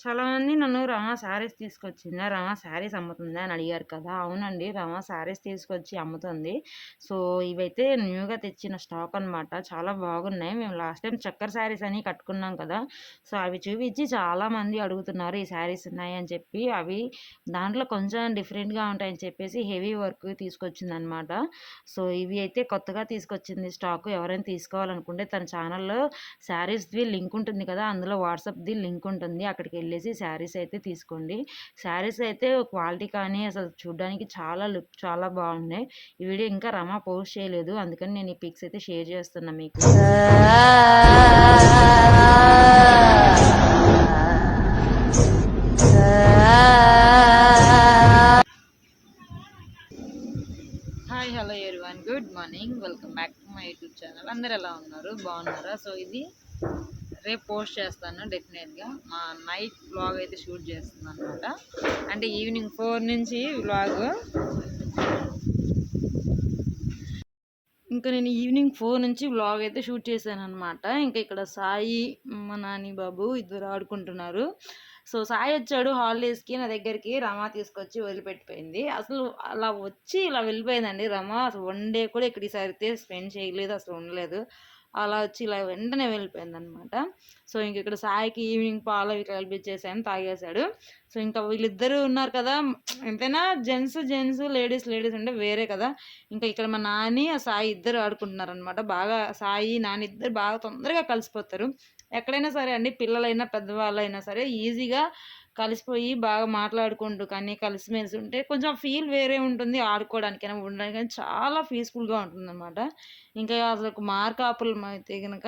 చాలామంది నన్ను రమా శారీస్ తీసుకొచ్చిందా? రమా శారీస్ అమ్ముతుందా? అని అడిగారు కదా. అవునండి రమా శారీస్ తీసుకొచ్చి అమ్ముతుంది. సో ఇవైతే న్యూగా తెచ్చిన స్టాక్ అన్నమాట. చాలా బాగున్నాయి. మేము లాస్ట్ టైం చక్కర్ శారీస్ అని కట్టుకున్నాం కదా. సో అవి చూపించి చాలామంది అడుగుతున్నారు ఈ శారీస్ ఉన్నాయని చెప్పి. అవి దాంట్లో కొంచెం డిఫరెంట్గా ఉంటాయని చెప్పేసి హెవీ వర్క్ తీసుకొచ్చింది అనమాట సో ఇవి అయితే కొత్తగా తీసుకొచ్చింది స్టాక్. ఎవరైనా తీసుకోవాలనుకుంటే తన ఛానల్లో శారీస్ది లింక్ ఉంటుంది కదా. అందులో వాట్సాప్ది లింక్ ఉంటుంది. అక్కడికి వెళ్ళేసి శారీస్ అయితే తీసుకోండి. శారీస్ అయితే క్వాలిటీ కానీ అసలు చూడడానికి చాలా లుక్ చాలా బాగున్నాయి. ఈ వీడియో ఇంకా రమా పోస్ట్ చేయలేదు. అందుకని నేను ఈ పిక్స్ అయితే షేర్ చేస్తున్నా మీకు. Hi hello one good morning welcome back to my YouTube channel అందరు ఎలా ఉన్నారు? బాగున్నారా? సో ఇది రేపు పోస్ట్ చేస్తాను డెఫినెట్గా. మా నైట్ వ్లాగ్ అయితే షూట్ చేస్తున్నాను అనమాట అంటే ఈవినింగ్ ఫోర్ నుంచి వ్లాగ్ ఇంకా నేను ఈవినింగ్ ఫోర్ నుంచి వ్లాగ్ అయితే షూట్ చేశాను అనమాట ఇంకా ఇక్కడ సాయి మా నాని బాబు ఇద్దరు ఆడుకుంటున్నారు. సో సాయి వచ్చాడు హాలిడేస్కి నా దగ్గరికి రమా తీసుకొచ్చి వదిలిపెట్టిపోయింది. అసలు అలా వచ్చి ఇలా వెళ్ళిపోయిందండి రమా. అసలు వన్ డే కూడా ఇక్కడ ఈసారి స్పెండ్ చేయలేదు అసలు ఉండలేదు. అలా వచ్చి ఇలా వెంటనే వెళ్ళిపోయింది అనమాట సో ఇంక ఇక్కడ సాయికి ఈవినింగ్ పాలు ఇట్లా కల్పించేసాను తాగేశాడు. సో ఇంకా వీళ్ళిద్దరూ ఉన్నారు కదా ఎంతైనా జెంట్స్ జెంట్స్ లేడీస్ లేడీస్ అంటే వేరే కదా. ఇంకా ఇక్కడ మా నాని ఆ సాయి ఇద్దరు ఆడుకుంటున్నారు అనమాట బాగా సాయి నాని ఇద్దరు బాగా తొందరగా కలిసిపోతారు. ఎక్కడైనా సరే అండి పిల్లలైనా పెద్దవాళ్ళైనా సరే ఈజీగా కలిసిపోయి బాగా మాట్లాడుకుంటూ కానీ కలిసిమెలిసి ఉంటే కొంచెం ఫీల్ వేరే ఉంటుంది ఆడుకోవడానికైనా ఉండడానికి కానీ చాలా పీస్ఫుల్గా ఉంటుంది అనమాట ఇంకా అసలు మార్కాపురం అయితే కనుక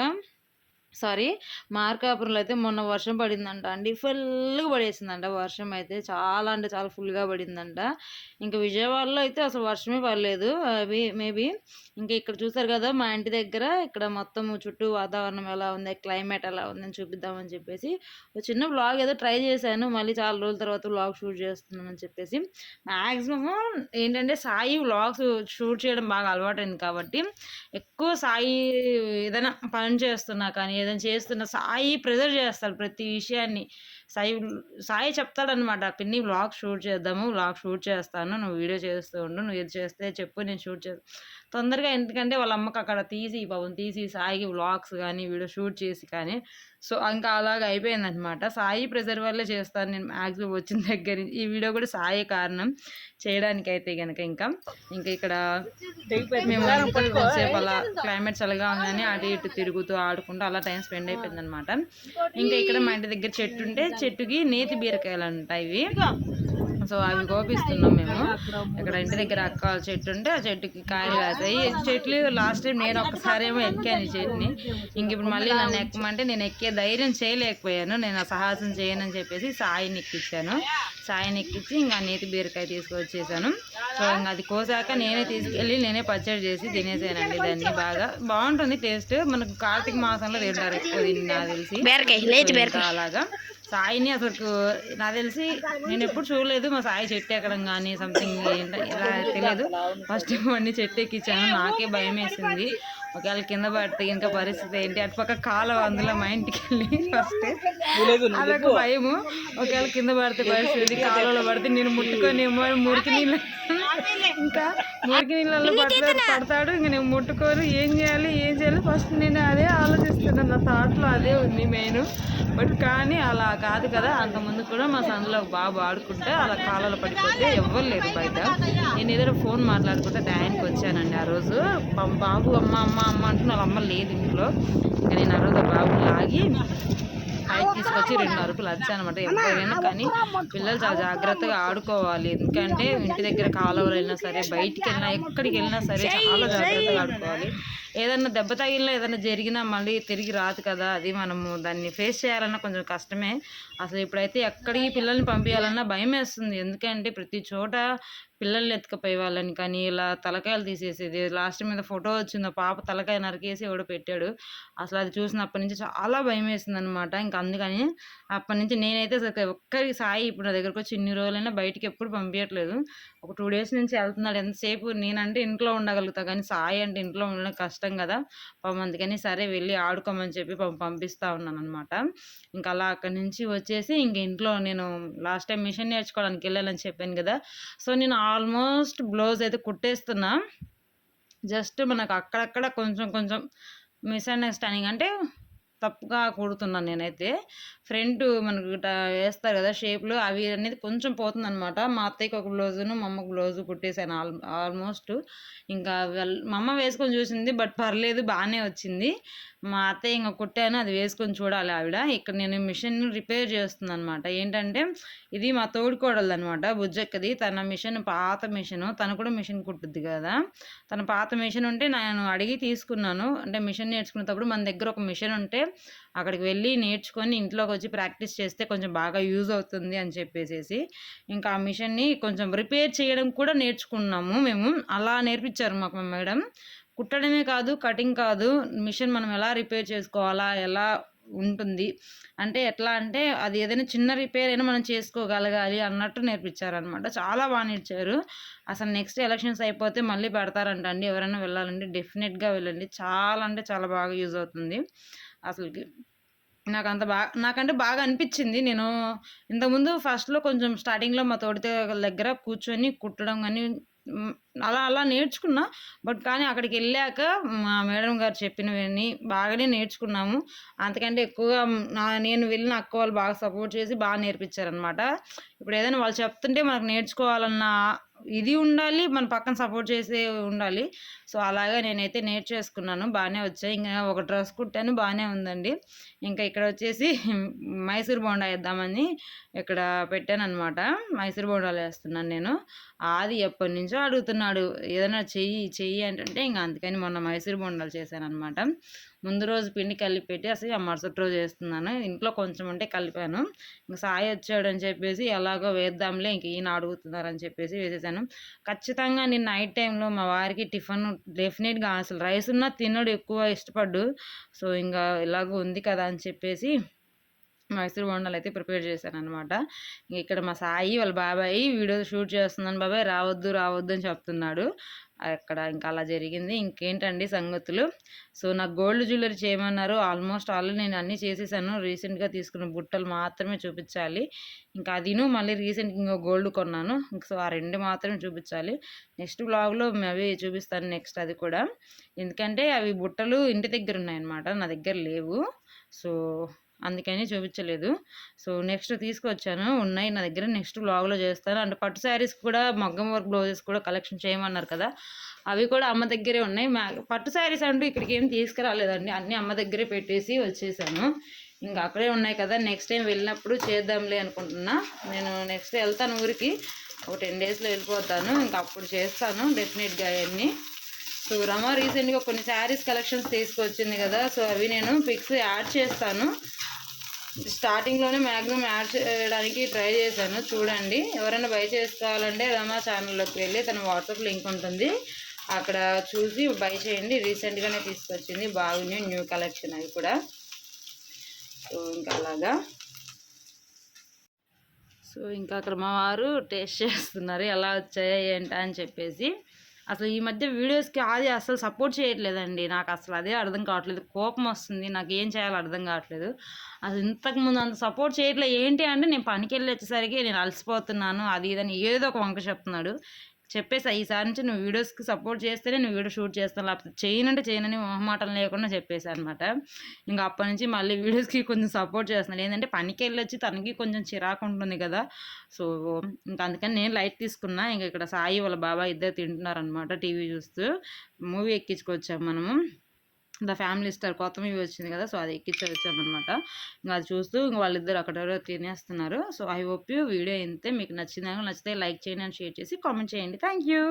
సారీ మార్కాపురంలో అయితే మొన్న వర్షం పడిందంట అండి. ఫుల్గా పడేసిందంట. వర్షం అయితే చాలా అంటే చాలా ఫుల్గా పడిందంట. ఇంకా విజయవాడలో అయితే అసలు వర్షమే పడలేదు. అవి మేబీ ఇంకా ఇక్కడ చూసారు కదా మా ఇంటి దగ్గర ఇక్కడ మొత్తం చుట్టూ వాతావరణం ఎలా ఉంది క్లైమేట్ ఎలా ఉందని చూపిద్దామని చెప్పేసి ఒక చిన్న బ్లాగ్ ఏదో ట్రై చేశాను. మళ్ళీ చాలా రోజుల తర్వాత బ్లాగ్ షూట్ చేస్తున్నానని చెప్పేసి. మ్యాక్సిమం ఏంటంటే సాయి వ్లాగ్స్ షూట్ చేయడం బాగా అలవాటైంది కాబట్టి ఎక్కువ సాయి ఏదైనా పని చేస్తున్నా కానీ ఏదైనా చేస్తున్న సాయి ప్రెజర్ చేస్తాడు ప్రతి విషయాన్ని. సాయి సాయి చెప్తాడనమాట పిన్ని వ్లాగ్ షూట్ చేద్దాము వ్లాగ్ షూట్ చేస్తాను నువ్వు వీడియో చేస్తూ ఉండు నువ్వు ఇది చేస్తే చెప్పు నేను షూట్ చేస్తాను తొందరగా ఎందుకంటే వాళ్ళ అమ్మకి అక్కడ తీసి పాపం తీసి సాయికి వ్లాగ్స్ కానీ వీడియో షూట్ చేసి కానీ సో ఇంకా అలాగ అయిపోయిందనమాట సాయి ప్రెజర్ వల్లే చేస్తాను నేను మ్యాక్సిమం వచ్చిన దగ్గర ఈ వీడియో కూడా సాయి కారణం చేయడానికి అయితే కనుక ఇంకా. ఇంకా ఇక్కడ మేము కొంతసేపు అలా క్లైమేట్ చల్లగా ఉందని అటు ఇటు తిరుగుతూ ఆడుకుంటూ అలా టైం స్పెండ్ అయిపోయింది అనమాట ఇంకా ఇక్కడ మా ఇంటి దగ్గర చెట్టు ఉంటే చెట్టుకి నేతి బీరకాయలు అంటాయి ఇవి సో అవి కోపిస్తున్నాం మేము. ఇక్కడ ఇంటి దగ్గర అక్క చెట్టు ఉంటే ఆ చెట్టుకి కాయలు కాస్తాయి. చెట్లు లాస్ట్ టైం నేను ఒక్కసారి ఏమో ఎక్కాను ఈ చెట్టుని. ఇంక ఇప్పుడు మళ్ళీ నన్ను ఎక్కమంటే నేను ఎక్కే ధైర్యం చేయలేకపోయాను. నేను ఆ సాహసం చేయనని చెప్పేసి సాయిని ఎక్కించాను సాయిని ఎక్కించి ఇంకా నేతి బీరకాయ తీసుకొచ్చేసాను. సో ఇంకా అది కోసాక నేనే తీసుకెళ్ళి నేనే పచ్చడి చేసి తినేసానండి దాన్ని బాగా. బాగుంటుంది టేస్ట్. మనకు కార్తీక మాసంలో తింటారు ఎక్కువ తిని నాకు తెలిసి. అలాగా. సాయిని అసలు నాకు తెలిసి నేను ఎప్పుడు చూడలేదు. మా సాయి చెట్టు ఎక్కడం కానీ సంథింగ్ ఇలా తెలియదు. ఫస్ట్ టైం అన్ని చెట్టు ఎక్కించాను. నాకే భయం వేసింది. ఒకవేళ కింద పడితే ఇంకా పరిస్థితి ఏంటి? అటుపక్క కాలువ అందులో మా ఇంటికి వెళ్ళి ఫస్ట్ అదొక భయము. ఒకవేళ కింద పడితే పరిస్థితి కాలువలో పడితే నేను ముట్టుకొని మురికి నీళ్ళు ఇంకా మురికి నీళ్ళలో పడతాడు పడతాడు. ఇంక నేను ముట్టుకోరు ఏం చేయాలి ఏం చేయాలి? ఫస్ట్ నేను అదే ఆలోచిస్తున్నాను. నా థాట్లో అదే ఉంది మెయిన్ బట్ కానీ అలా కాదు కదా. అంతకుముందు కూడా మా సందులో బాబు ఆడుకుంటే అలా కాలలో పడిపోతే ఎవ్వరు లేరు బయట. నేను ఏదో ఫోన్ మాట్లాడుకుంటే టైంకి వచ్చానండి ఆ రోజు. బాబు అమ్మ అమ్మ అమ్మ అంటున్న వాళ్ళ అమ్మ లేదు ఇంట్లో. ఇంకా నేను ఆ రోజు బాబు లాగి పైకి తీసుకొచ్చి రెండు అరుపులు వచ్చానమాట ఎవరైనా కానీ పిల్లలు చాలా జాగ్రత్తగా ఆడుకోవాలి. ఎందుకంటే ఇంటి దగ్గర కాలువలు వెళ్ళినా సరే బయటికి వెళ్ళినా ఎక్కడికి వెళ్ళినా సరే చాలా జాగ్రత్తగా ఆడుకోవాలి. ఏదన్నా దెబ్బ తగిలినా ఏదైనా జరిగినా మళ్ళీ తిరిగి రాదు కదా. అది మనము దాన్ని ఫేస్ చేయాలన్నా కొంచెం కష్టమే. అసలు ఇప్పుడైతే ఎక్కడికి పిల్లల్ని పంపించాలన్నా భయం వేస్తుంది ఎందుకంటే ప్రతి చోట పిల్లల్ని ఎత్తుకపోయే వాళ్ళని కానీ ఇలా తలకాయలు తీసేసేది లాస్ట్ మీద ఫోటో వచ్చింది పాప తలకాయ నరికేసి ఎవడో పెట్టాడు. అసలు అది చూసినప్పటి నుంచి చాలా భయం వేసింది అనమాట ఇంకా అందుకని అప్పటి నుంచి నేనైతే ఒక్కరికి సాయి ఇప్పుడు నా దగ్గరకు వచ్చి ఇన్ని రోజులైనా బయటికి ఎప్పుడు పంపించట్లేదు ఒక టూ డేస్ నుంచి వెళ్తున్నాడు. ఎంతసేపు నేనంటే ఇంట్లో ఉండగలుగుతా కానీ సాయి అంటే ఇంట్లో ఉండడం కష్టం కదా. పాపం అందుకని సరే వెళ్ళి ఆడుకోమని చెప్పి పాపం ఉన్నాను అనమాట ఇంకా అలా అక్కడి నుంచి వచ్చేసి ఇంక ఇంట్లో నేను లాస్ట్ టైం మిషన్ నేర్చుకోవడానికి వెళ్ళాలని చెప్పాను కదా. సో నేను ఆల్మోస్ట్ బ్లౌజ్ అయితే కుట్టేస్తున్నా. జస్ట్ మనకు అక్కడక్కడ కొంచెం కొంచెం మిస్అండర్స్టాండింగ్. అంటే తప్పుగా కుడుతున్నాను నేనైతే. ఫ్రంట్ మనకు వేస్తారు కదా షేప్లు అవి అనేది కొంచెం పోతుంది అనమాట మా అత్తయ్యకి ఒక బ్లౌజును మా అమ్మకు బ్లౌజు కుట్టేశాను ఆల్ ఆల్మోస్ట్ ఇంకా మా అమ్మ వేసుకొని చూసింది బట్ పర్లేదు బాగానే వచ్చింది. మా అత్తయ్య ఇంకా కుట్టాను అది వేసుకొని చూడాలి ఆవిడ. ఇక్కడ నేను మిషన్ రిపేర్ చేస్తుంది అనమాట ఏంటంటే ఇది మా తోడుకోడలు అనమాట బుజ్జక్కది. తన మిషన్ పాత మిషన్ తను కూడా మిషన్ కుట్టుద్ది కదా. తన పాత మిషన్ ఉంటే నేను అడిగి తీసుకున్నాను. అంటే మిషన్ నేర్చుకునేటప్పుడు మన దగ్గర ఒక మిషన్ ఉంటే అక్కడికి వెళ్ళి నేర్చుకొని ఇంట్లోకి వచ్చి ప్రాక్టీస్ చేస్తే కొంచెం బాగా యూజ్ అవుతుంది అని చెప్పేసి ఇంకా ఆ మిషన్ని కొంచెం రిపేర్ చేయడం కూడా నేర్చుకున్నాము మేము. అలా నేర్పించారు మాకు మేడం. కుట్టడమే కాదు కటింగ్ కాదు మిషన్ మనం ఎలా రిపేర్ చేసుకోవాలా ఎలా ఉంటుంది అంటే ఎట్లా అంటే అది ఏదైనా చిన్న రిపేర్ అయినా మనం చేసుకోగలగాలి అన్నట్టు నేర్పించారనమాట చాలా బాగా నేర్చారు. అసలు నెక్స్ట్ ఎలక్షన్స్ అయిపోతే మళ్ళీ పెడతారంట అండి ఎవరైనా వెళ్ళాలంటే డెఫినెట్గా వెళ్ళండి. చాలా అంటే చాలా బాగా యూజ్ అవుతుంది. అసలుకి. నాకు అంత బాగా నాకంటే బాగా అనిపించింది. నేను ఇంతకుముందు ఫస్ట్లో కొంచెం స్టార్టింగ్లో మా తోటి దగ్గర కూర్చొని కుట్టడం కానీ అలా అలా నేర్చుకున్నా. బట్ కానీ అక్కడికి వెళ్ళాక మా మేడం గారు చెప్పినవన్నీ బాగానే నేర్చుకున్నాము. అంతకంటే ఎక్కువగా నా నేను వెళ్ళిన అక్క వాళ్ళు బాగా సపోర్ట్ చేసి బాగా నేర్పించారనమాట ఇప్పుడు ఏదైనా వాళ్ళు చెప్తుంటే మనకు నేర్చుకోవాలన్న ఇది ఉండాలి మన పక్కన సపోర్ట్ చేసే ఉండాలి. సో అలాగా నేనైతే నేర్చేసుకున్నాను బాగానే వచ్చాయి. ఇంకా ఒక డ్రెస్ కుట్టాను. బాగానే ఉందండి. ఇంకా ఇక్కడ వచ్చేసి మైసూర్ బోండా వేద్దామని ఇక్కడ పెట్టాను అనమాట మైసూర్ బోండాలు వేస్తున్నాను నేను. అది ఎప్పటి నుంచో అడుగుతున్నాడు. ఏదైనా చెయ్యి చెయ్యి అంటే ఇంకా అందుకని మొన్న మైసూర్ బోండాలు చేశాను అనమాట ముందు రోజు పిండి కలిపెట్టి అసలు ఆ మరుసటి రోజు వేస్తున్నాను ఇంట్లో కొంచెం ఉంటే కలిపాను. ఇంక సాయి వచ్చాడని చెప్పేసి ఎలాగో వేద్దాంలే ఇంక ఈయన అడుగుతున్నారని చెప్పేసి వేసేసాను. ఖచ్చితంగా నేను నైట్ టైంలో మా వారికి టిఫిన్ డెఫినెట్గా అసలు రైస్ ఉన్నా తినడు ఎక్కువ ఇష్టపడ్డు. సో ఇంకా ఇలాగో ఉంది కదా అని చెప్పేసి మైసూర్ బొండాలు అయితే ప్రిపేర్ చేశాను అనమాట ఇక్కడ మా సాయి వాళ్ళ బాబాయ్ వీడియో షూట్ చేస్తున్నాను బాబాయ్ రావద్దు రావద్దు అని చెప్తున్నాడు. అక్కడ ఇంకా అలా జరిగింది. ఇంకేంటండి సంగతులు? సో నాకు గోల్డ్ జ్యువెలరీ చేయమన్నారు. ఆల్మోస్ట్ ఆల్రెడీ నేను అన్నీ చేసేసాను. రీసెంట్గా తీసుకున్న బుట్టలు మాత్రమే చూపించాలి. ఇంకా అదిను మళ్ళీ రీసెంట్గా ఇంకో గోల్డ్ కొన్నాను. సో ఆ రెండు మాత్రమే చూపించాలి. నెక్స్ట్ బ్లాగ్లో అవి చూపిస్తాను నెక్స్ట్ అది కూడా. ఎందుకంటే అవి బుట్టలు ఇంటి దగ్గర ఉన్నాయన్నమాట. నా దగ్గర లేవు. సో అందుకని చూపించలేదు. సో నెక్స్ట్ తీసుకొచ్చాను. ఉన్నాయి నా దగ్గర. నెక్స్ట్ బ్లాగ్లో చేస్తాను. అండ్ పట్టు శారీస్ కూడా మగ్గం వర్క్ బ్లౌజెస్ కూడా కలెక్షన్ చేయమన్నారు కదా. అవి కూడా అమ్మ దగ్గరే ఉన్నాయి. పట్టు శారీస్ అంటూ ఇక్కడికి ఏం తీసుకురాలేదండి. అన్నీ అమ్మ దగ్గరే పెట్టేసి వచ్చేసాను. ఇంకా అక్కడే ఉన్నాయి కదా. నెక్స్ట్ టైం వెళ్ళినప్పుడు చేద్దాంలే అనుకుంటున్నా. నేను నెక్స్ట్ వెళ్తాను ఊరికి. ఒక టెన్ డేస్లో వెళ్ళిపోతాను. ఇంకా అప్పుడు చేస్తాను డెఫినెట్గా అవన్నీ. సో రమ రీసెంట్గా కొన్ని శారీస్ కలెక్షన్స్ తీసుకొచ్చింది కదా. సో అవి నేను పిక్స్ యాడ్ చేస్తాను. స్టార్టింగ్లోనే మ్యాక్సిమం యాడ్ చేయడానికి ట్రై చేశాను. చూడండి. ఎవరైనా బై చేసుకోవాలంటే రమా ఛానల్లోకి వెళ్ళి తన వాట్సాప్ లింక్ ఉంటుంది. అక్కడ చూసి బై చేయండి. రీసెంట్గానే తీసుకొచ్చింది. బాగున్నాయి న్యూ కలెక్షన్ అవి కూడా. సో ఇంకా అలాగా. సో ఇంకా అక్కడ మా వారు టేస్ట్ చేస్తున్నారు. ఎలా వచ్చాయా ఏంటా అని చెప్పేసి. అసలు ఈ మధ్య వీడియోస్కి అది అసలు సపోర్ట్ చేయట్లేదండి. నాకు అసలు అదే అర్థం కావట్లేదు. కోపం వస్తుంది. నాకు ఏం చేయాలో అర్థం కావట్లేదు. అసలు ఇంతకుముందు అంత సపోర్ట్ చేయట్లేదు ఏంటి అంటే నేను పనికి వెళ్ళి వచ్చేసరికి నేను అలసిపోతున్నాను. అది ఇదని ఏదో ఒక వంక చెప్తున్నాడు. చెప్పేసి ఈసారి నుంచి నువ్వు వీడియోస్కి సపోర్ట్ చేస్తేనే నువ్వు వీడియో షూట్ చేస్తాను లేకపోతే చేయనంటే చేయనని మొహమాటం లేకుండా చెప్పేసి అనమాట ఇంకా అప్పటి నుంచి మళ్ళీ వీడియోస్కి కొంచెం సపోర్ట్ చేస్తున్నాను ఏంటంటే పనికి వెళ్ళొచ్చి తనకి కొంచెం చిరాకు ఉంటుంది కదా. సో ఇంకా అందుకని నేను లైట్ తీసుకున్నా. ఇంకా ఇక్కడ సాయి వాళ్ళ బాబా ఇద్దరు తింటున్నారనమాట టీవీ చూస్తూ. మూవీ ఎక్కించుకొచ్చాము మనము. ద ఫ్యామిలీ స్టార్ కొత్త మూవీ వచ్చింది కదా సో అది ఎక్కించి వచ్చామన్నమాట ఇంకా అది చూస్తూ ఇంకా వాళ్ళిద్దరు అక్కడ తినేస్తున్నారు. So I hope you video అయితే మీకు నచ్చిందా నచ్చితే లైక్ చేయండి అని షేర్ చేసి కామెంట్ చేయండి. Thank you